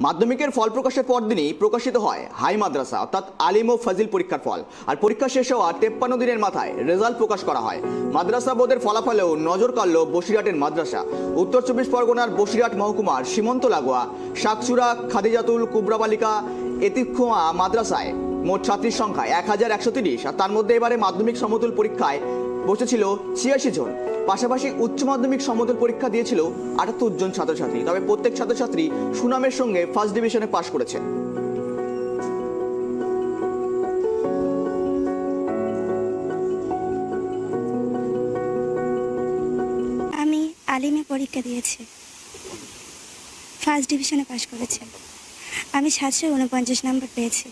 মাধ্যমিকের ফল প্রকাশের পর দিনই প্রকাশিত হয় হাই মাদ্রাসা, অর্থাৎ আলিম ও ফাজিল পরীক্ষার ফল। আর পরীক্ষা শেষ হওয়া তেপ্পান্ন দিনের মাথায় রেজাল্ট প্রকাশ করা হয়। মাদ্রাসা বোর্ডের ফলাফলেও নজর কাড়ল বসিরহাটের মাদ্রাসা। উত্তর চব্বিশ পরগনার বসিরহাট মহকুমার সীমন্ত লাগোয়া শাকচুরা, খাদিজাতুল কুবরা বালিকা, এতিক্ষোয়া মাদ্রাসায় মোট ছাত্রীর সংখ্যা এক হাজার একশো তিরিশ, আর তার মধ্যে এবারে মাধ্যমিক সমতুল পরীক্ষায় বসেছিল ছিয়াশি জন। পাশাপাশি উচ্চ মাধ্যমিক সমতুল পরীক্ষা দিয়েছিল আটাত্তর জন ছাত্রছাত্রী, তবে প্রত্যেক ছাত্রছাত্রী সুনামের সঙ্গে ফার্স্ট ডিভিশনে পাশ করেছে। আমি আলিমে পরীক্ষা দিয়েছি। ফার্স্ট ডিভিশনে পাশ করেছি। আমি সাতশো উনপঞ্চাশ নম্বর পেয়েছি।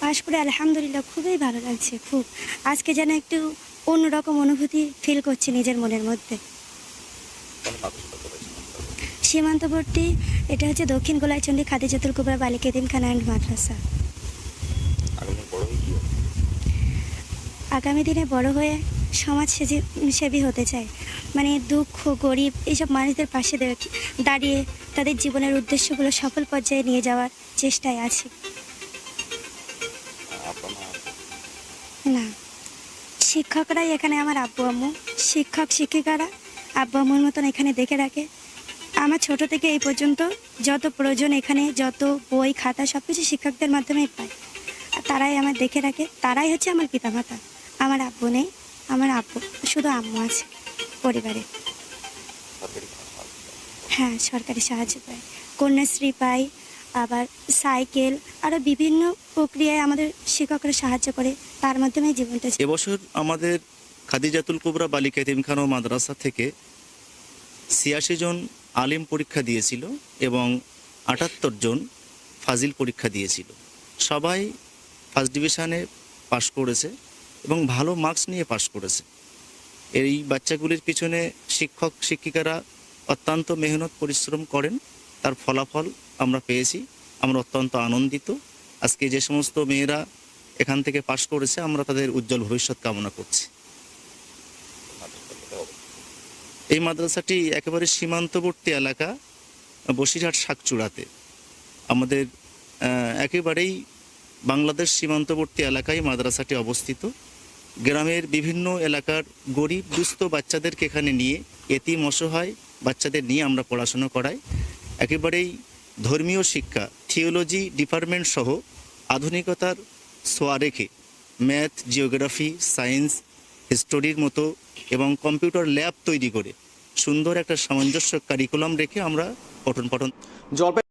পাশ করে আলহামদুলিল্লাহ খুবই ভালো লাগছে খুব। আজকে যেন একটু অন্যরকম অনুভূতি ফিল করছি নিজের মনের মধ্যে। সীমান্তবর্তী এটা হচ্ছে দক্ষিণ গোলাইচন্ডী খাদিজাতুল কুবরা বালিকা এতিমখানা অ্যান্ড মাদ্রাসা আগামী দিনে বড় হয়ে সমাজ সেবী হতে চায়। মানে দুঃখ, গরিব এইসব মানুষদের পাশে দাঁড়িয়ে তাদের জীবনের উদ্দেশ্যগুলো সফল পর্যায়ে নিয়ে যাওয়ার চেষ্টায় আছি। না, শিক্ষকরাই এখানে আমার আব্বু, আম্মু। শিক্ষক, শিক্ষিকারা আব্বু, আম্মুর মতন এখানে দেখে রাখে। আমার ছোট থেকে এই পর্যন্ত যত প্রয়োজন এখানে, যত বই, খাতা সব কিছু শিক্ষকদের মাধ্যমেই আর তারাই আমার দেখে রাখে। তারাই হচ্ছে আমার পিতামাতা। আমার আব্বু নেই। আমার আব্বু শুধু আম্মু আছে পরিবারে। হ্যাঁ সরকারি সাহায্য পাই কন্যাশ্রী পাই আবার সাইকেল আরও বিভিন্ন প্রক্রিয়ায় আমাদের শিক্ষকরা সাহায্য করে তার মাধ্যমে জীবনটা এবছর আমাদের খাদিজাতুল কুবরা বালিকা এতিমখানা ও মাদ্রাসা থেকে ছিয়াশি জন আলিম পরীক্ষা দিয়েছিল এবং আটাত্তর জন ফাজিল পরীক্ষা দিয়েছিল। সবাই ফার্স্ট ডিভিশনে পাশ করেছে। এবং ভালো মার্কস নিয়ে পাশ করেছে। এই বাচ্চাগুলির পিছনে শিক্ষক, শিক্ষিকারা অত্যন্ত মেহনত, পরিশ্রম করেন। তার ফলাফল আমরা পেয়েছি। আমরা অত্যন্ত আনন্দিত। আজকে যে সমস্ত মেয়েরা এখান থেকে পাশ করেছে, আমরা তাদের উজ্জ্বল ভবিষ্যৎ কামনা করছি। এই মাদ্রাসাটি একেবারে সীমান্তবর্তী এলাকা, বসিরহাট, শাকচূড়াতে। আমাদের একেবারেই বাংলাদেশ সীমান্তবর্তী এলাকায় মাদ্রাসাটি অবস্থিত। গ্রামের বিভিন্ন এলাকার গরিব, দুস্থ বাচ্চাদেরকে এখানে নিয়ে এতিম, অসহায় বাচ্চাদের নিয়ে আমরা পড়াশোনা করাই। একেবারেই ধর্মীয় শিক্ষা, থিওলজি ডিপার্টমেন্ট সহ আধুনিকতার সোয়া রেখে ম্যাথ, জিওগ্রাফি, সায়েন্স, হিস্টোরির মতো এবং কম্পিউটার ল্যাব তৈরি করে সুন্দর একটা সামঞ্জস্য কারিকুলাম রেখে আমরা পঠন পাঠন জলপাই